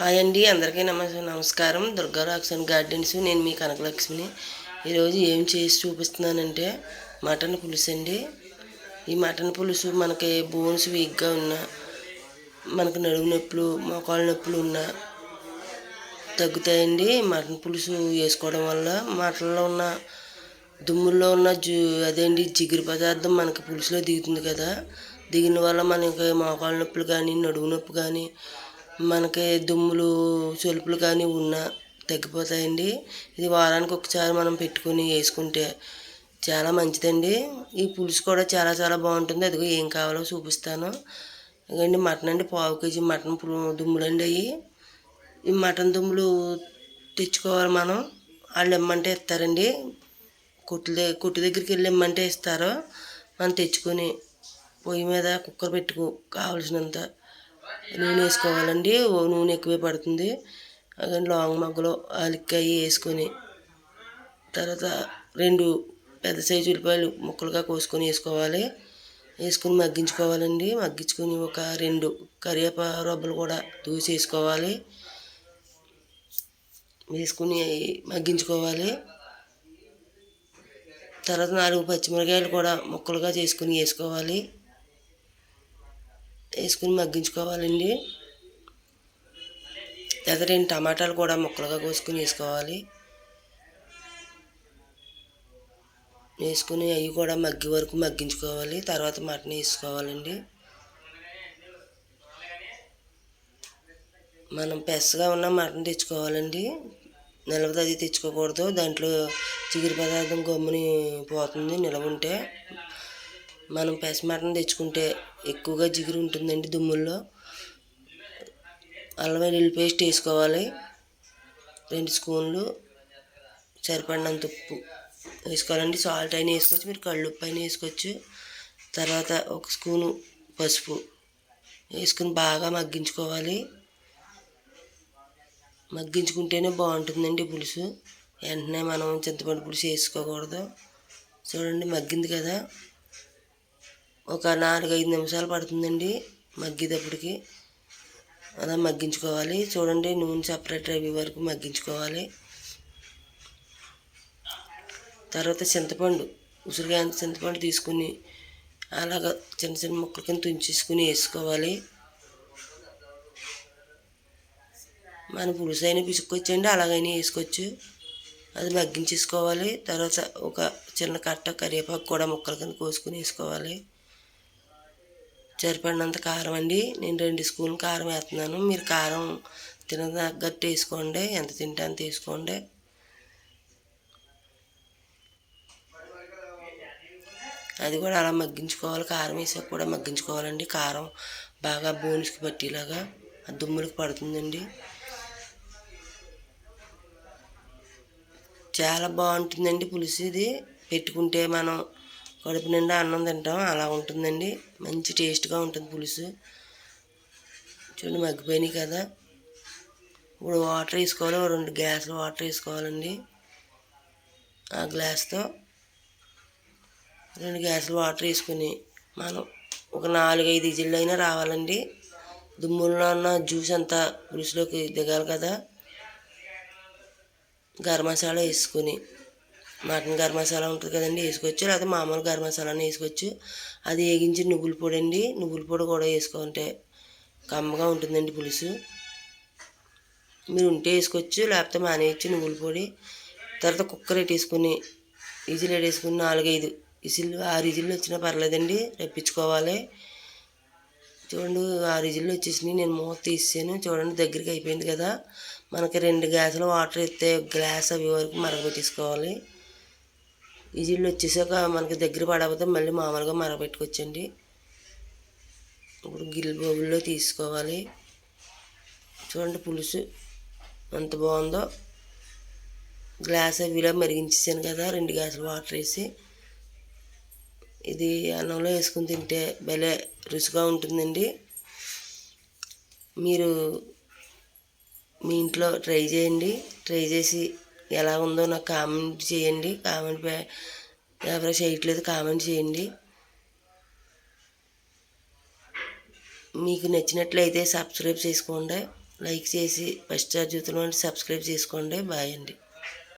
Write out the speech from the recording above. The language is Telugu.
హాయ్ అండి అందరికీ నమస్తే నమస్కారం. దుర్గా రాక్సన్ గార్డెన్స్ నేను మీ కనకలక్ష్మిని. ఈరోజు ఏం చేసి చూపిస్తున్నానంటే మటన్ పులుసు అండి. ఈ మటన్ పులుసు మనకి బోన్స్ వీక్గా ఉన్న మనకు నడుము నొప్పులు మోకాళ్ళ నొప్పులు ఉన్న తగ్గుతాయండి. మటన్ పులుసు వేసుకోవడం వల్ల మటన్లో ఉన్న దుమ్ముల్లో ఉన్న జు అదేంటి జిగురు పదార్థం మనకి పులుసులో దిగుతుంది కదా. దిగిన వల్ల మనకి మోకాళ్ళ నొప్పులు కానీ నడుము నొప్పి కానీ మనకి దుమ్ములు చొలుపులు కానీ ఉన్నా తగ్గిపోతాయండి. ఇది వారానికి ఒకసారి మనం పెట్టుకుని వేసుకుంటే చాలా మంచిదండి. ఈ పులుసు కూడా చాలా చాలా బాగుంటుంది. అదిగో ఏం కావాలో చూపిస్తాను. అండి మటన్ అండి. పావు కేజీ మటన్ దుమ్ములు అండి అవి ఈ మటన్ దుమ్ములు తెచ్చుకోవాలి మనం. వాళ్ళు ఇమ్మంటే ఇస్తారండి. కొట్టు దగ్గర కొట్టు దగ్గరికి వెళ్ళి ఇమ్మంటే ఇస్తారు. మనం తెచ్చుకొని పొయ్యి మీద కుక్కర్ పెట్టుకో కావలసినంత నూనె వేసుకోవాలండి ఓ నూనె ఎక్కువే పడుతుంది. అదే లాంగ్ మగ్గలో అలిక్కాయి వేసుకొని తర్వాత రెండు పెద్ద సైజు ఉల్లిపాయలు ముక్కలుగా కోసుకొని వేసుకోవాలి. వేసుకొని మగ్గించుకోవాలండి. మగ్గించుకొని ఒక రెండు కరివేప రొబ్బలు కూడా దూసి వేసుకోవాలి. వేసుకుని మగ్గించుకోవాలి. తర్వాత నాలుగు పచ్చిమిరకాయలు కూడా ముక్కలుగా చేసుకుని వేసుకోవాలి. వేసుకుని మగ్గించుకోవాలండి. లేదా రెండు టమాటాలు కూడా ముక్కలుగా కోసుకుని వేసుకోవాలి. వేసుకుని అవి కూడా మగ్గి వరకు మగ్గించుకోవాలి. తర్వాత మటన్ వేసుకోవాలండి. మనం పెసగా ఉన్న మటన్ తెచ్చుకోవాలండి. నిలవది అది తెచ్చుకోకూడదు. దాంట్లో చిగురు పదార్థం గమ్ముని పోతుంది నిలవ ఉంటే. మనం పెస మటన్ తెచ్చుకుంటే ఎక్కువగా జిగురు ఉంటుందండి దుమ్ముల్లో. అల్లం వెల్లుల్లి పేస్ట్ వేసుకోవాలి. రెండు స్పూన్లు సరిపడినంత ఉప్పు వేసుకోవాలండి. సాల్ట్ అయినా వేసుకోవచ్చు మీరు కళ్ళు ఉప్పు అయినా వేసుకోవచ్చు. తర్వాత ఒక స్పూను పసుపు వేసుకుని బాగా మగ్గించుకోవాలి. మగ్గించుకుంటేనే బాగుంటుందండి పులుసు. వెంటనే మనం చింతపండు పులుసు వేసుకోకూడదు. చూడండి మగ్గింది కదా. ఒక నాలుగైదు నిమిషాలు పడుతుందండి మగ్గేటప్పటికి. అలా మగ్గించుకోవాలి. చూడండి నూనె సపరేట్ అయ్యే వరకు మగ్గించుకోవాలి. తర్వాత చింతపండు ఉసిరిగా చింతపండు తీసుకుని అలాగ చిన్న చిన్న ముక్కల కింద తుంచేసుకుని వేసుకోవాలి. మన పులుసు అయినా పిసుకొచ్చండి అలాగైనా వేసుకోవచ్చు. అది మగ్గించేసుకోవాలి. తర్వాత ఒక చిన్న కట్ట కరివేపాకు కూడా ముక్కల కింద కోసుకుని వేసుకోవాలి. సరిపడినంత కారం అండి. నేను రెండు స్కూల్ కారం వేస్తున్నాను. మీరు కారం తినదగ్గట్టు వేసుకోండి. ఎంత తింటే అంత వేసుకోండి. అది కూడా అలా మగ్గించుకోవాలి. కారం వేసాక కూడా మగ్గించుకోవాలండి. కారం బాగా బోన్స్కి పట్టేలాగా ఆ దుమ్ములకు పడుతుందండి. చాలా బాగుంటుందండి పులుసు ఇది. పెట్టుకుంటే మనం కడుపు నిండా అన్నం తింటాం. అలా ఉంటుందండి. మంచి టేస్ట్గా ఉంటుంది పులుసు. చూడండి మగ్గిపోయినాయి కదా. ఇప్పుడు వాటర్ వేసుకోవాలి. రెండు గ్లాసులు వాటర్ వేసుకోవాలండి. ఆ గ్లాస్తో రెండు గ్లాసులు వాటర్ వేసుకుని మనం ఒక నాలుగు ఐదు ఇజిల్లు అయినా రావాలండి. దుమ్ముల్లో ఉన్న జ్యూస్ అంతా పులుసులోకి దిగాలి కదా. గరం మసాలా వేసుకొని మటన్ గరం మసాలా ఉంటుంది కదండి వేసుకోవచ్చు. లేకపోతే మామూలు గరం మసాలాని వేసుకోవచ్చు. అది వేగించి నువ్వుల పొడి అండి. నువ్వుల పొడి కూడా వేసుకుంటే కమ్మగా ఉంటుందండి పులుసు. మీరు ఉంటే వేసుకోవచ్చు లేకపోతే మానేయచ్చు నువ్వుల పొడి. తర్వాత కుక్కర్ పెట్టేసుకుని విజిల్ వేసుకుని నాలుగైదు. విజిల్లు ఆరు విజిల్లు వచ్చినా పర్లేదండి రప్పించుకోవాలి. చూడండి ఆరు విజిల్లు వచ్చేసినాయి. నేను మూత తీసాను చూడండి దగ్గరికి అయిపోయింది కదా. మనకి రెండు గ్లాసులు వాటర్ ఇస్తే గ్లాస్ అవి వరకు మరగబెట్టేసుకోవాలి. విజిల్లు వచ్చేసాక మనకి దగ్గర పడకపోతే మళ్ళీ మామూలుగా మరగబెట్టుకోవచ్చండి ఇప్పుడు గిల్ బౌల్లో తీసుకోవాలి. చూడండి పులుసు ఎంత బాగుందో. గ్లాస్ అవిలా మరిగించేసాను కదా రెండు గ్లాసులు వాటర్ వేసి. ఇది అన్నంలో వేసుకుని తింటే భలే రుచిగా ఉంటుందండి. మీరు మీ ఇంట్లో ట్రై చేయండి. ట్రై చేసి ఎలా ఉందో నాకు కామెంట్ చేయండి. కామెంట్ ఎవరో చేయట్లేదు కామెంట్ చేయండి. మీకు నచ్చినట్లయితే సబ్స్క్రైబ్ చేసుకోండి. లైక్ చేసి ఫస్ట్ చార్జ్ చూతున్న సబ్స్క్రైబ్ చేసుకోండి. బాయ్ అండి.